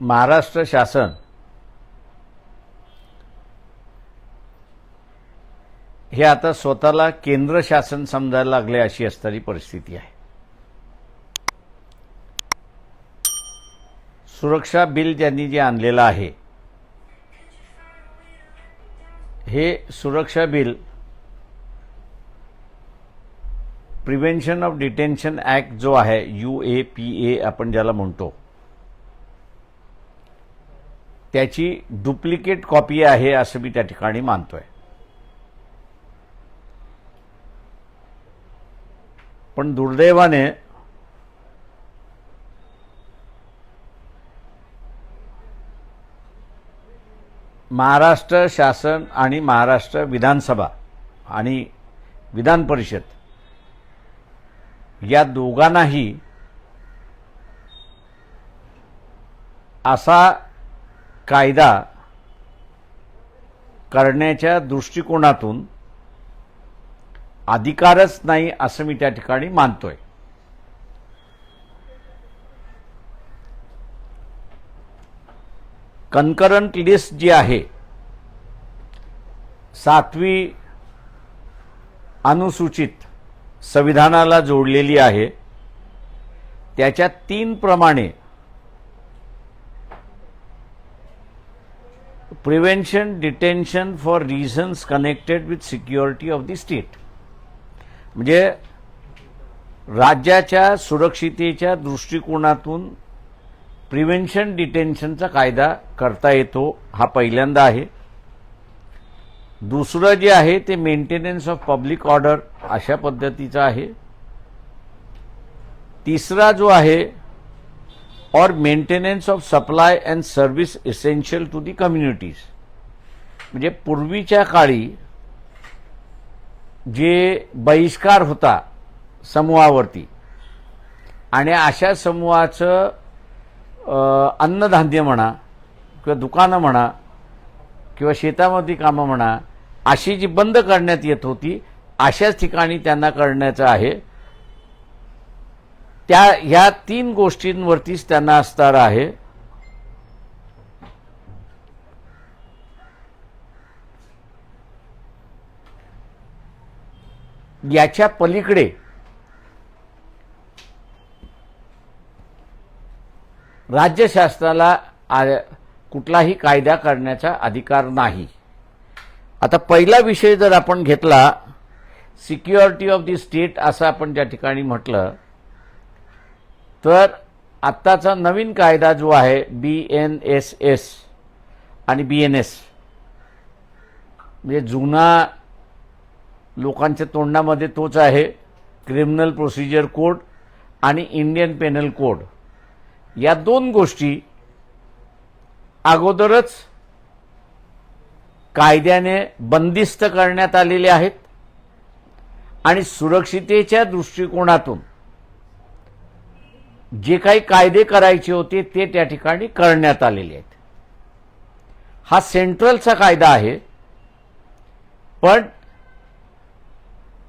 महाराष्ट्र शासन हे आता स्वतःला केंद्र शासन समजायला लागले अशी असणारी परिस्थिती आहे. सुरक्षा बिल ज्यांनी जे आणलेलं आहे हे सुरक्षा bill prevention of detention act जो आहे यू ए पी ए आपण ज्याला म्हणतो त्याची डुप्लिकेट कॉपी आहे असं मी त्या ठिकाणी मानतोय. पण दुर्दैवाने महाराष्ट्र शासन आणि महाराष्ट्र विधानसभा आणि विधान परिषद या दोघांनाही असा कायदा करण्याच्या दृष्टिकोनातून अधिकारच नाही असं मी त्या ठिकाणी मानतोय. कन्करंट लिस्ट जी आहे सातवी अनुसूचित संविधानाला जोडलेली आहे. त्याच्या तीन प्रमाणे prevention detention for reasons connected with security of the state म्हणजे राज्याच्या सुरक्षितेच्या दृष्टिकोनातून प्रिव्हेन्शन डिटेन्शनचा कायदा करता येतो हा पहिल्यांदा आहे. दुसरं जे आहे ते मेंटेनन्स ऑफ पब्लिक ऑर्डर अशा पद्धतीचं आहे. तिसरा जो आहे or maintenance of supply and service essential to the communities म्हणजे पूर्वीच्या काळी जे बहिष्कार होता समूहावरती आणि अशा समूहाचं अन्नधान्य म्हणा किंवा दुकानं म्हणा किंवा शेतामध्ये कामं म्हणा अशी जी बंद करण्यात येत होती अशाच ठिकाणी त्यांना करण्याचं आहे. त्या ह्या तीन गोष्टींवरतीच त्यांना असणार आहे. याच्या पलीकडे राज्य शासनाला कुठलाही कायदा करण्याचा अधिकार नाही. आता पहिला विषय जर आपण घेतला सिक्युरिटी ऑफ दी स्टेट असं आपण ज्या ठिकाणी म्हटलं तर आत्ताचा नवीन कायदा जो आहे बी एन एस एस आणि बी एन एस म्हणजे जुना लोकांच्या तोंडामध्ये तोच आहे क्रिमिनल प्रोसिजर कोड आणि इंडियन पेनल कोड या दोन गोष्टी अगोदरच कायद्याने बंदिस्त करण्यात आलेले आहेत आणि सुरक्षितेच्या दृष्टिकोनातून जे काही कायदे करायचे होते ते त्या ठिकाणी करण्यात आलेले आहेत. हा सेंट्रलचा कायदा आहे पण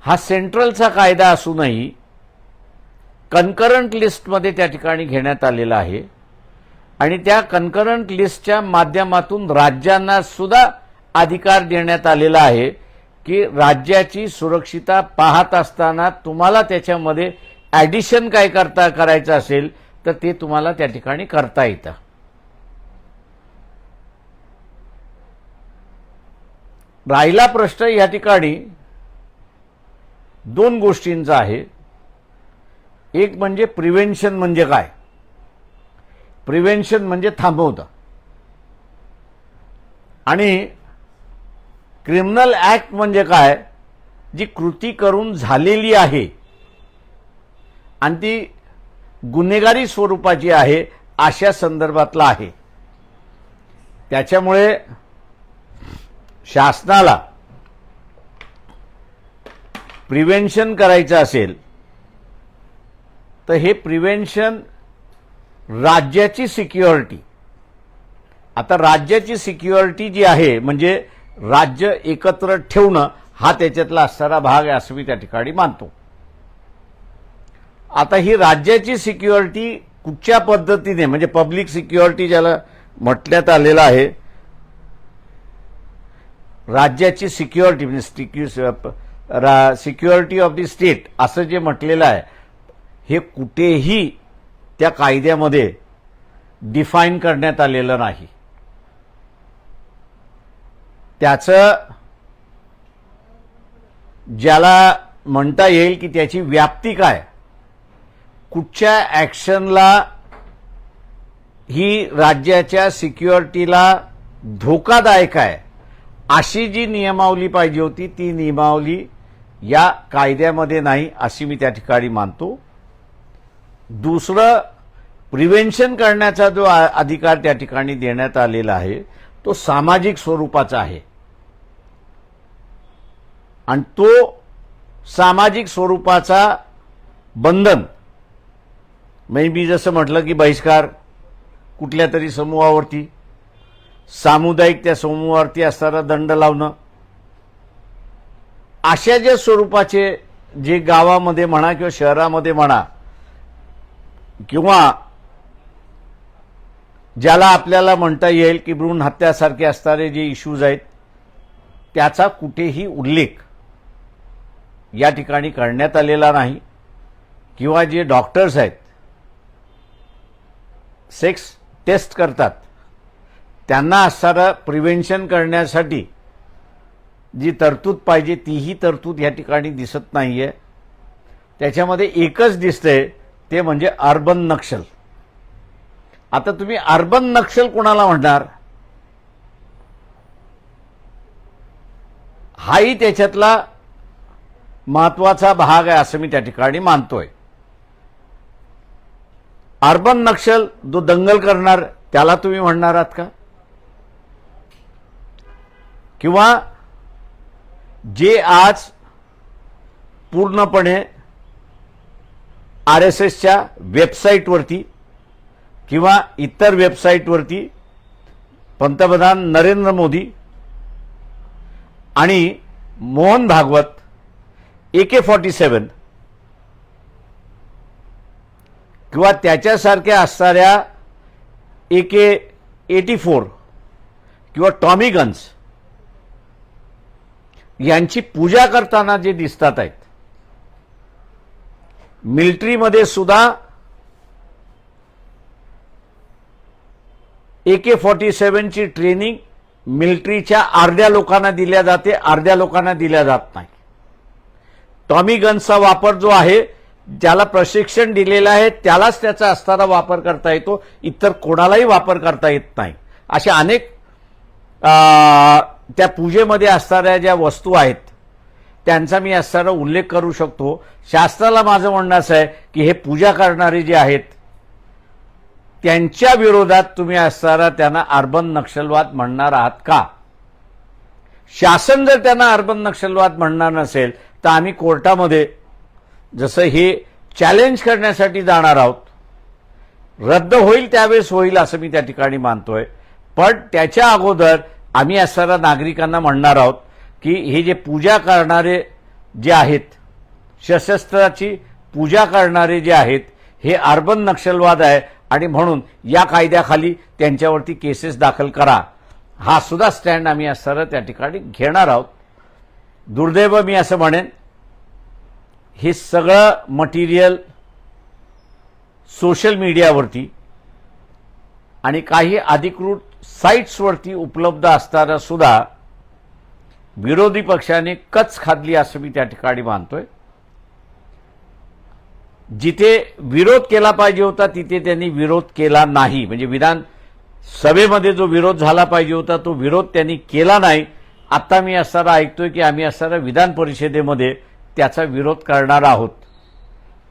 हा सेंट्रलचा कायदा असूनही कन्करंट लिस्टमध्ये त्या ठिकाणी घेण्यात आलेला आहे आणि त्या कन्करंट लिस्टच्या माध्यमातून राज्यांना सुद्धा अधिकार देण्यात आलेला आहे की राज्याची सुरक्षिता पाहत असताना तुम्हाला त्याच्यामध्ये ॲडिशन काय करता करायचं असेल तर ते तुम्हाला त्या ठिकाणी करता येतं. राहिला प्रश्न या ठिकाणी दोन गोष्टींचा आहे. एक म्हणजे प्रिव्हेन्शन म्हणजे काय? प्रिव्हेन्शन म्हणजे थांबवतं आणि क्रिमिनल ऍक्ट म्हणजे काय? जी कृती करून झालेली आहे. आणि ती गुन्हेगारी स्वरूपाची आहे अशा संदर्भातला आहे. त्याच्यामुळे शासनाला प्रिव्हेन्शन करायचं असेल तर हे प्रिव्हेन्शन राज्याची सिक्युरिटी. आता राज्याची सिक्युरिटी जी आहे म्हणजे राज्य एकत्र ठेवणं हा त्याच्यातला असणारा भाग आहे असं मी त्या ठिकाणी मानतो. आता ही राज्याची सिक्युरिटी कुठच्या पद्धतीने म्हणजे पब्लिक सिक्युरिटी ज्याला म्हटण्यात आलेलं आहे राज्याची सिक्युरिटी म्हणजे सिक्युरिटी ऑफ दी स्टेट असं जे म्हटलेलं आहे हे कुठेही त्या कायद्यामध्ये डिफाईन करण्यात आलेलं नाही. त्याचं ज्याला म्हणता येईल की त्याची व्याप्ती काय? कुठच्या ॲक्शनला ही राज्याच्या सिक्युरिटीला धोकादायक आहे अशी जी नियमावली पाहिजे होती ती नियमावली या कायद्यामध्ये नाही अशी मी त्या ठिकाणी मानतो. दुसरं प्रिव्हेन्शन करण्याचा जो अधिकार त्या ठिकाणी देण्यात आलेला आहे तो सामाजिक स्वरूपाचा आहे. आणि तो सामाजिक स्वरूपाचा बंधन म्हणजे मी जसं म्हटलं की बहिष्कार कुठल्या तरी समूहावरती सामुदायिक त्या समूहावरती असणारा दंड लावणं अशा ज्या स्वरूपाचे जे गावामध्ये म्हणा किंवा शहरामध्ये म्हणा किंवा ज्याला आपल्याला म्हणता येईल की भ्रूण हत्यासारखे असणारे जे इश्यूज आहेत त्याचा कुठेही उल्लेख या ठिकाणी करण्यात आलेला नाही. किंवा जे डॉक्टर्स आहेत सेक्स टेस्ट करतात. त्यांना असणारं प्रिव्हेन्शन करण्यासाठी जी तरतूद पाहिजे तीही तरतूद या ठिकाणी दिसत नाहीये. त्याच्यामध्ये एकच दिसतंय ते म्हणजे अर्बन नक्षल. आता तुम्ही अर्बन नक्षल कोणाला म्हणणार? हाही त्याच्यातला महत्त्वाचा भाग आहे असं मी त्या ठिकाणी मानतोय. अर्बन नक्षल जो दंगल करणार त्याला तुम्ही म्हणणार आहात का? किंवा जे आज पूर्णपणे आर एस एसच्या वेबसाईटवरती किंवा इतर वेबसाईटवरती पंतप्रधान नरेंद्र मोदी आणि Mohan Bhagwat A K forty seven किंवा त्याच्यासारख्या असणाऱ्या ए के एटी फोर किंवा टॉमी गन्स यांची पूजा करताना जे दिसतात आहेत. मिलिटरीमध्ये सुद्धा ए के फॉर्टी सेवनची ट्रेनिंग मिलिटरीच्या अर्ध्या लोकांना दिल्या जाते अर्ध्या लोकांना दिल्या जात नाही. टॉमी गन्सचा वापर जो आहे ज्याला प्रशिक्षण दिलेलं आहे त्यालाच त्याचा असताना वापर करता येतो. इतर कोणालाही वापर करता येत नाही. अशा अनेक त्या पूजेमध्ये असणाऱ्या ज्या वस्तू आहेत त्यांचा मी असताना उल्लेख करू शकतो. शास्त्राला माझं म्हणणं असं आहे की हे पूजा करणारे जे आहेत त्यांच्या विरोधात तुम्ही असणारा त्यांना अर्बन नक्षलवाद म्हणणार आहात का? शासन जर त्यांना अर्बन नक्षलवाद म्हणणार नसेल तर आम्ही कोर्टामध्ये जसं हे चॅलेंज करण्यासाठी जाणार आहोत. रद्द होईल त्यावेळेस होईल असं मी त्या ठिकाणी मानतोय. पण त्याच्या अगोदर आम्ही असणाऱ्या नागरिकांना म्हणणार आहोत की हे जे पूजा करणारे जे आहेत सशस्त्राची पूजा करणारे जे आहेत हे अर्बन नक्षलवाद आहे आणि म्हणून या कायद्याखाली त्यांच्यावरती केसेस दाखल करा. हा सुद्धा स्टँड आम्ही असणारा त्या ठिकाणी घेणार आहोत. दुर्दैव मी असं म्हणेन हे सगळं मटेरियल सोशल मीडियावरती आणि काही अधिकृत साईट्सवरती उपलब्ध असताना सुद्धा विरोधी पक्षाने कच खाल्ली असं मी त्या ठिकाणी मानतोय. जिथे विरोध केला पाहिजे होता तिथे त्यांनी विरोध केला नाही. म्हणजे विधान सभेमध्ये जो विरोध झाला पाहिजे होता तो विरोध त्यांनी केला नाही. आता मी असताना ऐकतोय की आम्ही असताना विधान परिषदेमध्ये त्याचा विरोध करणार आहोत.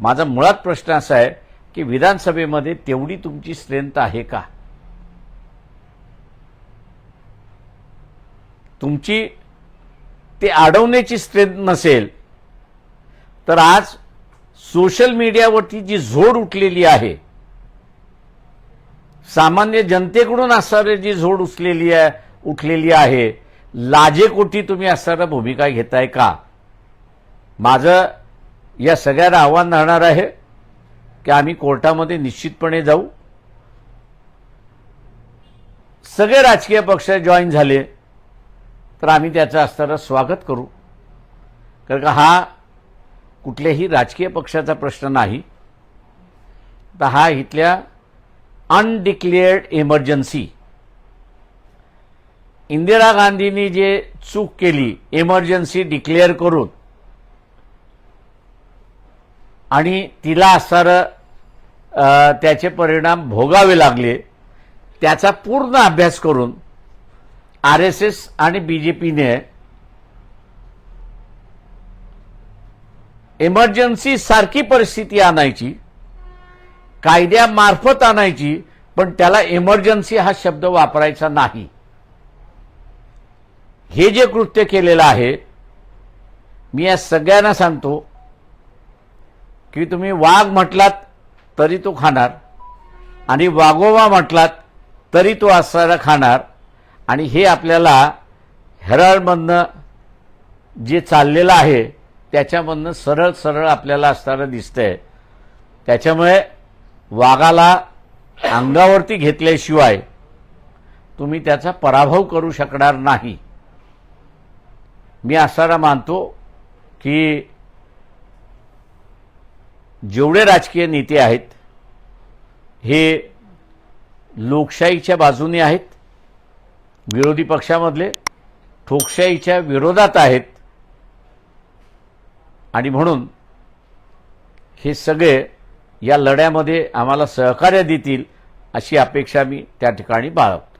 माझा मुळात प्रश्न असा आहे की विधानसभेमध्ये तेवढी तुमची स्ट्रेंथ आहे का? तुमची ते अडवण्याची स्ट्रेंथ नसेल तर आज सोशल मीडियावरती जी झोड उठलेली आहे सामान्य जनतेकडून असणारी जी झोड उचलेली आहे उठलेली आहे लाजेकोटी तुम्ही असणारा भूमिका घेताय का? माझं या सगळ्याला आव्हान राहणार आहे की आम्ही कोर्टामध्ये निश्चितपणे जाऊ. सगळे राजकीय पक्ष जॉईन झाले तर आम्ही त्याचं असताना स्वागत करू. कारण का हा कुठल्याही राजकीय पक्षाचा प्रश्न नाही. तर हा इथल्या अनडिक्लेअर्ड इमर्जन्सी इंदिरा गांधींनी जे चूक केली इमर्जन्सी डिक्लेअर करून आणि तिला असणारं त्याचे परिणाम भोगावे लागले. त्याचा पूर्ण अभ्यास करून आर एस एस आणि बी जे पीने इमर्जन्सी सारखी परिस्थिती आणायची कायद्यामार्फत आणायची पण त्याला इमर्जन्सी हा शब्द वापरायचा नाही. हे जे कृत्य केलेलं आहे मी या सगळ्यांना सांगतो की तुम्ही वाघ म्हटलात तरी तो खाणार आणि वाघोबा म्हटलात तरी तो असणारा खाणार. आणि हे आपल्याला हेराल्डमधनं जे चाललेलं आहे त्याच्यामधनं सरळ सरळ आपल्याला असताना दिसतंय. त्याच्यामुळे वाघाला अंगावरती घेतल्याशिवाय तुम्ही त्याचा पराभव करू शकणार नाही. मी असणारा मानतो की जेवढे राजकीय नेते आहेत हे लोकशाहीच्या बाजूने आहेत विरोधी पक्षामधले ठोकशाहीच्या विरोधात आहेत. आणि म्हणून हे सगळे या लढ्यामध्ये आम्हाला सहकार्य देतील अशी अपेक्षा मी त्या ठिकाणी बाळगतो.